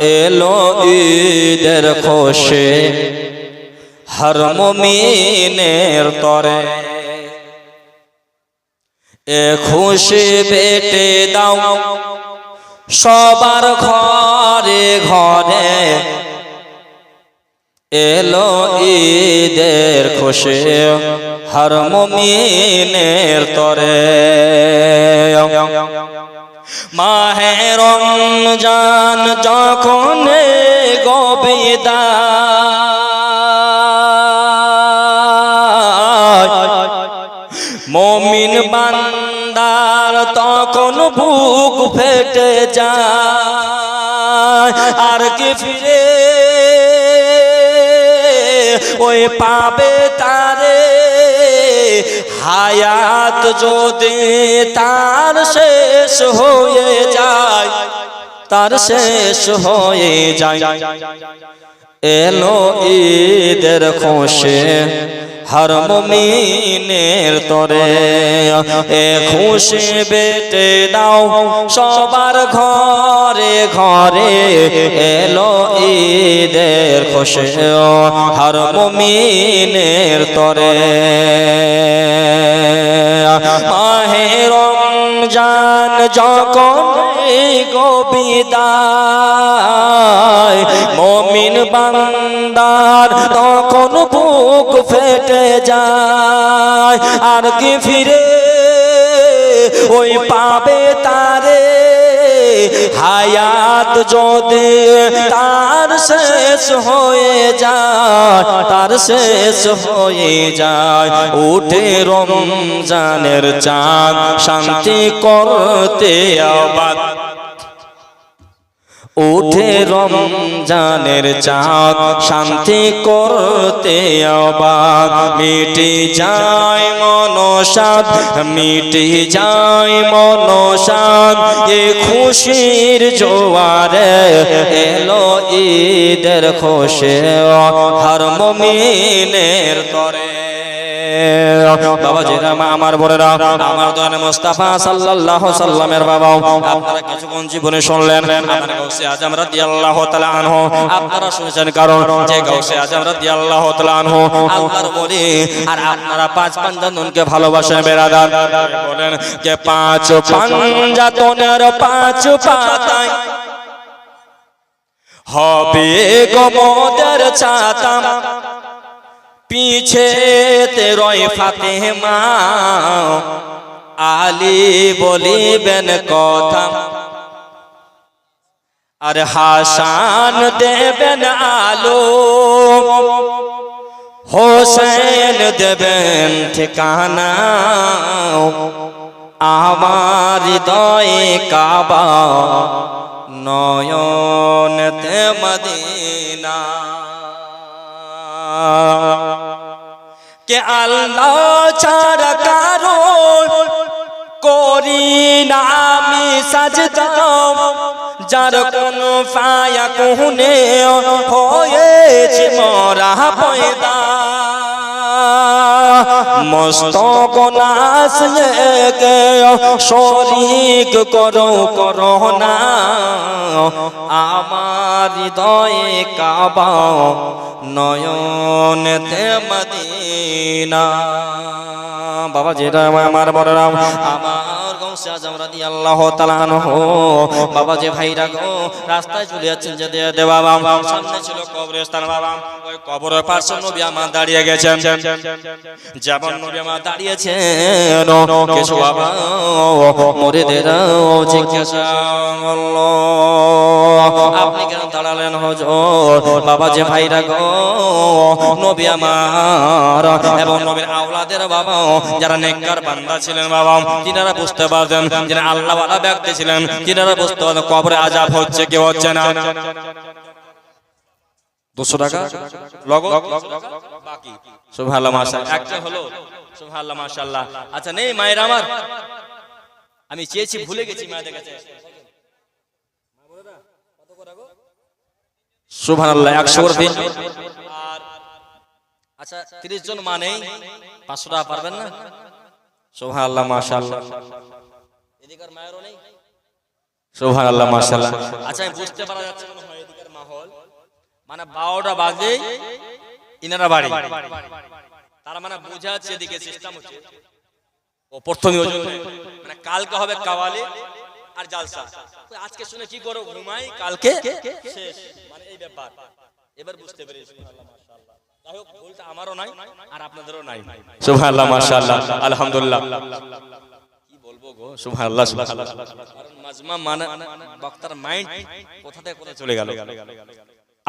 এলো ঈদের খোশে হর মুমিনের তরে। এ খুশি বেটে দাও সবার ঘরে ঘরে। এলো ঈদের খুশি হর মুমিনের তরে। মাহে রমজান যখন গোবিদা মমিন বান্দার তখন বুক ফেটে যায়। আর কি ফিরে? ওই পাবে তারে হায়াত যদি তার শেষ হয়ে যায় তার শেষ হয়ে যায়। এলো ঈদের খুশি। হর মুমিনের তরে। এ খুশি বেটে দাও সবার ঘরে ঘরে। এলো ঈদের খুশি হর মুমিনের তরে। মাহে রমজান যখন গোবিদায় মমিন বান্দার তখন বুক যায়। আর কি ফিরে? ওই পাবে তারে। হায়াত যদি তার শেষ হয়ে যায়, তার শেষ হয়ে যায়। উঠে রমজানের চাঁদ, শান্তি করতে আবাদ উঠে রমজানের চাঁদ শান্তি করতে অবাক। মিটি যায় মনসাদ মিটি যায় মনসাদ। এ খুশির জোয়ারে এলো ঈদের খুশি হর মমিনের তরে। বাবা জিরামা আমার বোনেরা, আমার দয়ান মুস্তাফা সাল্লাল্লাহু সাল্লামের বাবা আপনারা কিছুক্ষণ জীবনে শুনলেন আমার গাউসে আজম রাদিয়াল্লাহু তাআলা আনহু, আপনারা শুনেছেন কারণ যে গাউসে আজম রাদিয়াল্লাহু তাআলা আনহু, আল্লাহর বলি, আর আপনারা পাঁচ পাঞ্জাতনকে ভালোবাসেন বেরাদার। বলেন যে পাঁচ পাঞ্জাতনের পাঁচ পাতায় হবে গমদের ছাতা। পিছে তেরয় ফাতেমা আলী বলিবেন কথা আর হাসান দেবেন আলো হোসেন দেবেন ঠিকানা আমার হৃদয়ে কাবা নয়নতে মদিনা কে আল্লাহ ছাড়া কারও করি না আমি সাজদা। যার কোন ফায়া কোনে হয়েছে, মরা পয়দা। মস্তক নাস শরিক করো করো না। আমার হৃদয়ে কাবা নয়নেতে মদিনা। বাবা যেটা আমার বড়রাম আমার গৌসে আজম রাদি আল্লাহ তালানহ বাবা যে ভাইরা গো রাস্তায় চলে যাচ্ছেন যে দে বাবা। সামনে ছিল কবরস্থান বাবা। ওই কবরের পাশে নবী আমার দাঁড়িয়ে গেছেন। যেমন নবী আমার দাঁড়িয়েছেন কিছু বাবা মরিদেরা জিজ্ঞাসা করল, আপনি কেন দাঁড়ালেন হজর? বাবা যে ভাইরা গো নবী আমার এবং নবীর আওলাদের বাবা যারা নেককার বান্দা ছিলেন বাবা, তিনারা বুঝতে পারতেন আল্লাহ ওয়ালা ব্যক্তি ছিলেন, তিনারা বুঝতে পারতেন কবরে আজাব হচ্ছে কি হচ্ছে না। টাকা? বাকি? একটা হলো? আচ্ছা নেই মায়ের আমার? আমি চেয়েছি, ভুলে গেছি সুবহানাল্লাহ 100 করে দিন। আচ্ছা 30 জন মানে 500 টাকা পারবেন না? সুবহানাল্লাহ মাশাআল্লাহ। এদিকার মায়েরও নেই? সুবহানাল্লাহ মাশাআল্লাহ। আচ্ছা আমি বুঝতে পারা যাচ্ছে মনে হয় এদিকের মাহল। মানে বারোটা বাজে ইনারা বাড়ি। তার মানে বোঝা যাচ্ছে এদিকে সিস্টেম হচ্ছে। ও প্রথমে মানে কালকে হবে কাওয়ালি আর জালসা। আজকে শুনে কি করো ঘুমাই কালকে শেষ। মানে এই ব্যাপার। এবার বুঝতে পেরেছি। আমারও নাই আর আপনাদেরও নাই। সুবহানাল্লাহ মাশাআল্লাহ আলহামদুলিল্লাহ। কি বলব গো? সুবহানাল্লাহ সুবহানাল্লাহ। কারণ মাজমা মানে বক্তার মাইন্ড কোথা থেকে কোথায় চলে গেল?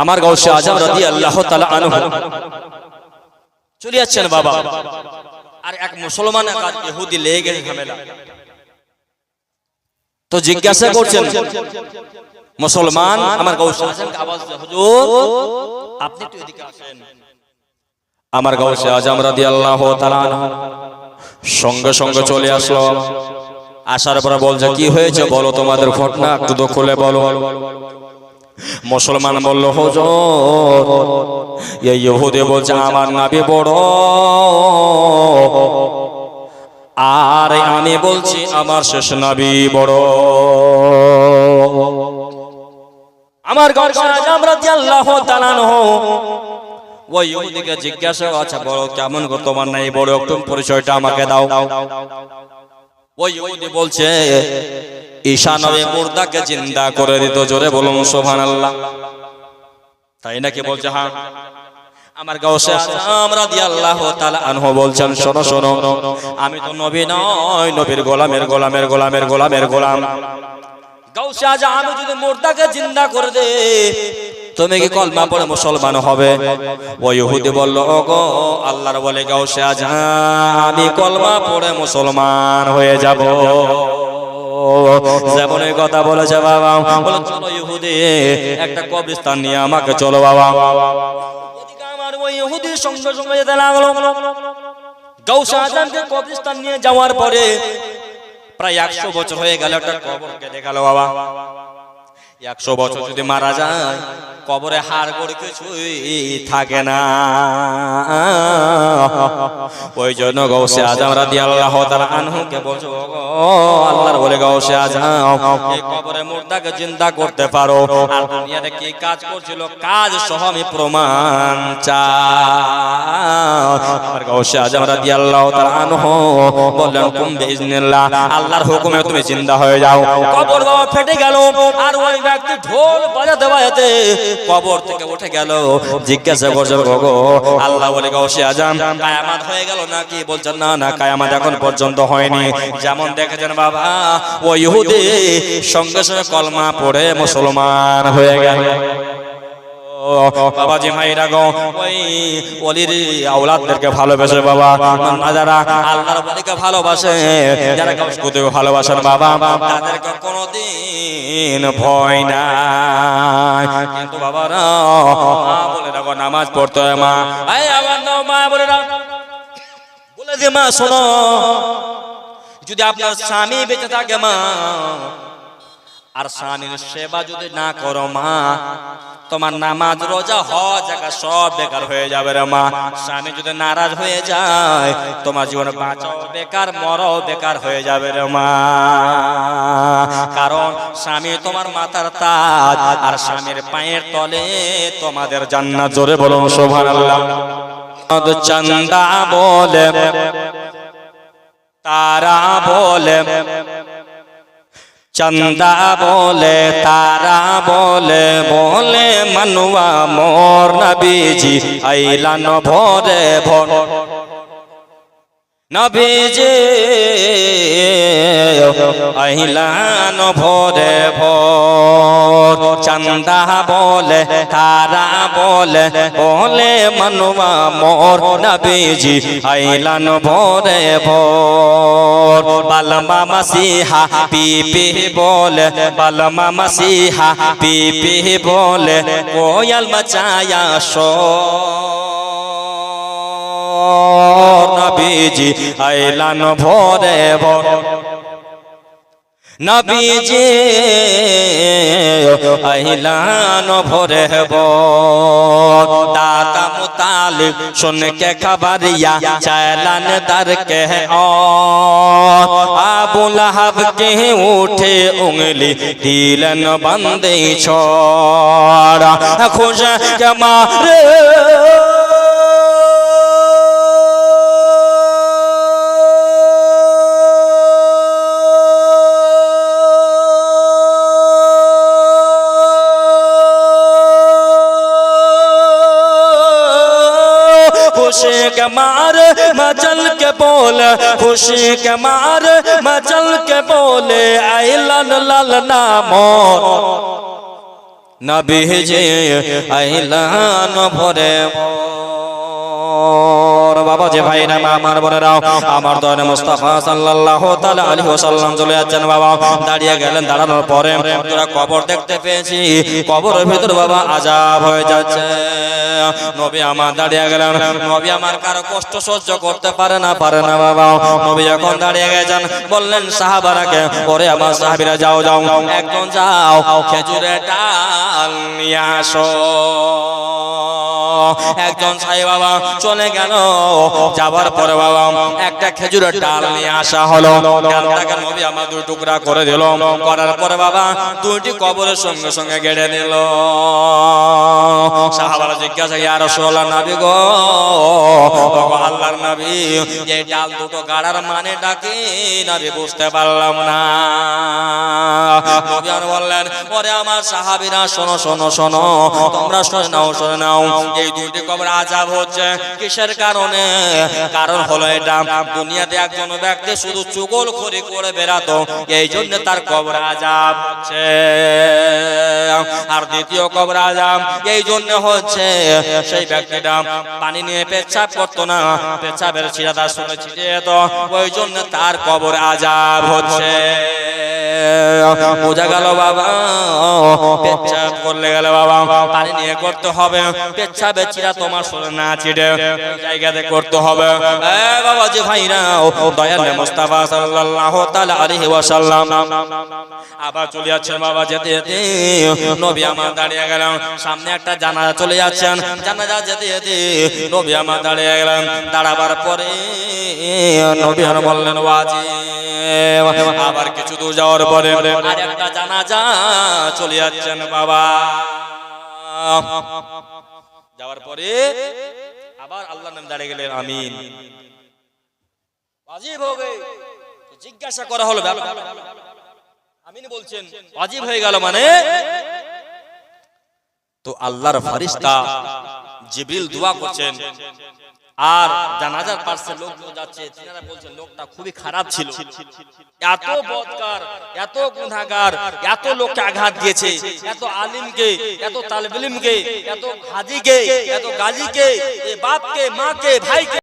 আমার গাউসে আজম রাদিয়াল্লাহু তাআলা আনহু। চলে যাচ্ছেন বাবা। আর এক মুসলমান এক আর ইহুদি লেগে গেছে ঝামেলা। তো জিজ্ঞাসা করছেন মুসলমান আমার আজমকে আওয়াজ হুজুর আপনি তো এদিকে আসেন। আমার গাউসে আজম রাদিয়াল্লাহু আল্লাহ সঙ্গে সঙ্গে চলে আসলো। আসার পরে বলছে, কি হয়েছে বলো তোমাদের ঘটনা? একটু তো খুলে বলো। মুসলমান বলল, হুজুর, এই ইহুদি বলছে, আমার নাবি বড়। আর আমি বলছি, আমার শেষ নাবি বড়। আমার ঘর আজম রাদিয়াল্লাহু তাআলা আনহু ওই ইহুদিকে জিজ্ঞাসা আচ্ছা বড় কেমন গো তোমার নাই? বড় একটু পরিচয়টা আমাকে দাও। ওই ইহুদি বলছে, ঈশা মুর্দাকে জিন্দা করে দিত, জোরে বলুন, সুবহানাল্লাহ। তাই নাকি বলছে হ্যাঁ। আমার গাউসে আজম রাদিয়াল্লাহু তাআলা আনহু বলছেন, শোনো শোনো, আমি তো নবী নয় নবীর গোলামের গোলামের গোলামের গোলামের গোলাম। গাউসে আজম আমি যদি মুর্দাকে জিন্দা করে দে তুমি কি কলমা পড়ে মুসলমান হবে? ওই ইহুদি বলল, ওগো, আল্লাহর বলে গাউসে আজম আমি কলমা পড়ে মুসলমান হয়ে যাব। কথা একটা নিয়ে আমাকে চলো যাওয়ার পরে প্রায় একশো বছর হয়ে গেল একটা দেখাল বাবা। একশো বছর যদি মারা যায় কবরে হাড় করে কিছুই থাকে না। ওই জন্য গৌসে আজম রাদি আল্লাহ আনহুকে "ওগো, আল্লাহর বলে গৌসে আজম কবরে মুর্দাকে চিন্তা করতে পারো। কি কাজ করছিল কাজ সহ আমি প্রমাণ চাই। গৌসে আজম রাদি আল্লাহ আনহু বললেন কুম বিইজনিল্লাহ আল্লাহর হুকুমে তুমি চিন্তা হয়ে যাও। কবর বাবা ফেটে গেল আর ওই ব্যক্তি ঢোল বাজাতে বাজাতে কবর থেকে উঠে গেল। জিজ্ঞাসা করছে গো আল্লাহ বলে গো, সে আজান কায়ামাত হয়ে গেল নাকি? বলছেন, না না, কায়ামাত এখন পর্যন্ত হয়নি। যেমন দেখেছেন বাবা, ও ইহুদি সঙ্গে সঙ্গে কলমা পড়ে মুসলমান হয়ে গেল। বাবাজি ভাইরা গো, ওই অলির আওলাদদেরকে ভালোবাসে বাবা না যারা আল্লাহর বলিকে ভালোবাসে, যারা কাউকে ভালোবাসেন বাবা, তাদেরকে কোনোদিন ভয় নাই। কিন্তু বাবারা মা বলে রাখো, নামাজ পড়তে মা। এই আমার নাও মা, বলে রাখো। বলে দে মা, শোনো। যদি আপনার স্বামী বেঁচে থাকে মা আর স্বামীর সেবা যদি না করো মা, তোমার নামাজ রোজা, হজ জায়গা সব বেকার হয়ে যাবে রে মা। স্বামী যদি নারাজ হয়ে যায়, তোমার জীবন বাঁচাও বেকার, মরাও বেকার হয়ে যাবে রে মা। কারণ স্বামী তোমার মাথার তাজ, আর স্বামীর পায়ের তলে তোমাদের জান্নাত। জোরে বলো সুবহানাল্লাহ। চন্দা বলে, তারা বলে চন্দা বলে তারা বলে বলে মনুয়া মোর নবীজি আইলান ভরে ভর। নবীজি আইলান ভরে ভর। চন্দা বলে, তারা বলে বলে মনুয়া মোর নবীজি আইলান ভরে ভর। বালমা মসিহা পি পি বলে, বালমা মসিহা পি পি বলে, কোয়াল মচায়া শো নবীজি আইলান ভরে ভর। নবীজি আহিলান ভরে হব দাতা মুতালিব শুন কে খবরিয়া চালান দর কে আবু লাহাব কে উঠে উंगली দিলেন বন্দে ছড়া। খুশ কে মারে। खुशी के मार मचल के बोल खुशी के मार मचल के बोले आई लन लल नामो नबी जे आइलन भरे বাবা, যে ভাই না আমার বোনেরাও আমার দয়ানে মুস্তাফা সাল্লাল্লাহু তাআলা আলাইহি চলে যাচ্ছেন বাবা। দাঁড়িয়ে গেলেন, দাঁড়ানোর পরে তোরা কবর দেখতে পেয়েছি। কবরের ভিতর বাবা আজাব হয়ে যাচ্ছে। নবী আমার দাঁড়িয়ে গেলেন। নবী আমার কারও কষ্ট সহ্য করতে পারে না পারে না বাবা। নবী যখন দাঁড়িয়ে গেছেন, বললেন সাহাবারাকে পরে আমার সাহাবীরা, যাও যাও। একজন যাও, খেজুরের ডাল নিয়ে আসো। একজন সাই বাবা চলে গেল। যাবার পরে বাবা একটা খেজুরের ডাল নিয়ে আসা হলো। টুকরা করে দিল। করার পরে বাবা দুইটি কবরের সঙ্গে সঙ্গে গেড়ে নিল। জিজ্ঞাসা মানে বুঝতে পারলাম না। বললেন আমার সাহাবীরা, শোনো শোনো শোনো, তোমরা শুনে নাও এই দুইটি কবর আজাব হচ্ছে। কিসের কারণে? কারণ হলো এটা, দুনিয়াতে একজন ব্যক্তি শুধু চুগল খড়ি করে বেড়াতো এই জন্য তার কবর আজাব হচ্ছে। আর দ্বিতীয় কবর আজাব এই জন্য হচ্ছে, সেই ব্যক্তিটা পানি নিয়ে পেচ্ছাপ করতো না, পেচ্ছাপের ছিঁড়া তার শুনে ছিটিয়ে যেত ওই জন্য তার কবর আজাব হচ্ছে। বোঝা গেল বাবা। পেচ্ছাপ করলে গেল বাবা পানি নিয়ে করতে হবে। পেচ্ছাপের ছিঁড়া তোমার শুনে না ছিটে জায়গাতে করতে হবে। বাবা যে ভাইরা দয়াল মুস্তাফা সাল্লাল্লাহু তাআলা আলাইহি ওয়াসাল্লাম। আবার চলে যাচ্ছেন বাবা যেতে যেতে। নবী আমার দাঁড়িয়ে গেলাম সামনে একটা জানাজা চলে যাচ্ছেন। জানাজা যেতে যেতে নবী আমার দাঁড়িয়ে গেলাম দাঁড়াবার পরে নবী আর বললেন ওয়াজি আবার কিছু দূর যাওয়ার পরে আর একটা জানাজা চলে যাচ্ছেন বাবা। যাওয়ার পরে আবার আল্লাহ নাম দাঁড়িয়ে গেলেন আমিন। জিজ্ঞাসা করা হলো আমিন বলছেন ওয়াজিব হয়ে গেল মানে? তো আল্লাহর ফরিস্তা জিবরিল দোয়া করছেন আর জানাজার পাশে লোক যাচ্ছে, তিনারা বলছেন লোকটা খুবই খারাপ ছিল। এত বদকার, এত গুনাহগার এত লোককে আঘাত দিয়েছে, এত আলিমকে, এত তালবিলিমকে, এত হাজিকে, এত গাজীকে বাপকে, মাকে, ভাইকে